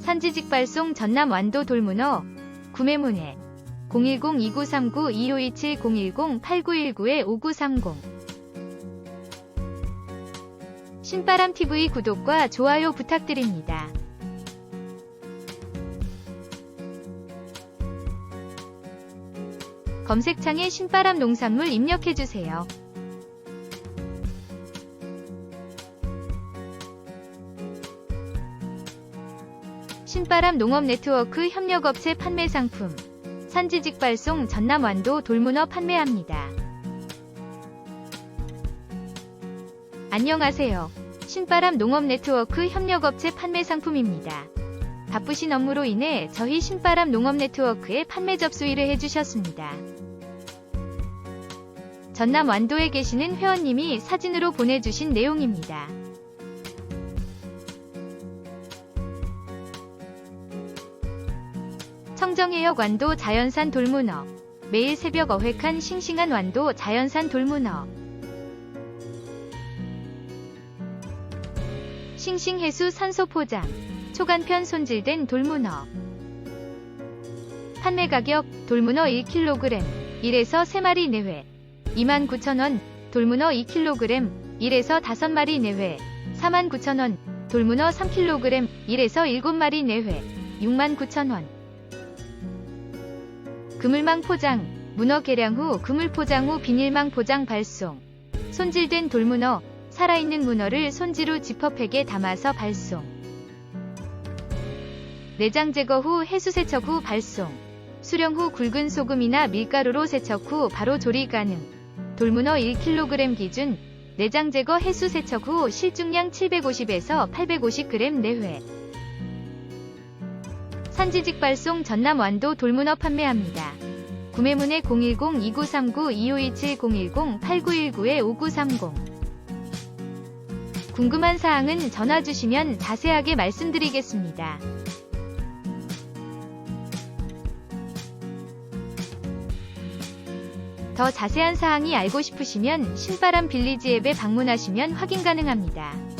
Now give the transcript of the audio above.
산지직발송 전남 완도 돌문어 구매문의 010-2939-2527 010-8919-5930 신바람TV 구독과 좋아요 부탁드립니다. 검색창에 신바람 농산물 입력해주세요. 신바람 농업 네트워크 협력업체 판매 상품 산지직 발송 전남 완도 돌문어 판매합니다. 안녕하세요. 신바람 농업 네트워크 협력업체 판매 상품입니다. 바쁘신 업무로 인해 저희 신바람 농업 네트워크에 판매 접수일을 해주셨습니다. 전남 완도에 계시는 회원님이 사진으로 보내주신 내용입니다. 청정해역 완도 자연산 돌문어. 매일 새벽 어획한 싱싱한 완도 자연산 돌문어. 싱싱해수 산소 포장. 초간편 손질된 돌문어. 판매 가격 돌문어 1kg 1에서 3마리 내외. 29,000원 돌문어 2kg 1에서 5마리 내외. 49,000원 돌문어 3kg 1에서 7마리 내외. 69,000원 그물망 포장 문어 개량 후 그물 포장 후 비닐망 포장 발송. 손질된 돌문어 살아있는 문어를 손지로 지퍼팩에 담아서 발송. 내장 제거 후 해수 세척 후 발송. 수령 후 굵은 소금이나 밀가루로 세척 후 바로 조리 가능. 돌문어 1kg 기준 내장 제거 해수 세척 후 실중량 750에서 850g 내외 산지직 발송 전남 완도 돌문어 판매합니다. 구매문의 010-2939-2527 010-8919-5930 궁금한 사항은 전화 주시면 자세하게 말씀드리겠습니다. 더 자세한 사항이 알고 싶으시면 신바람 빌리지 앱에 방문하시면 확인 가능합니다.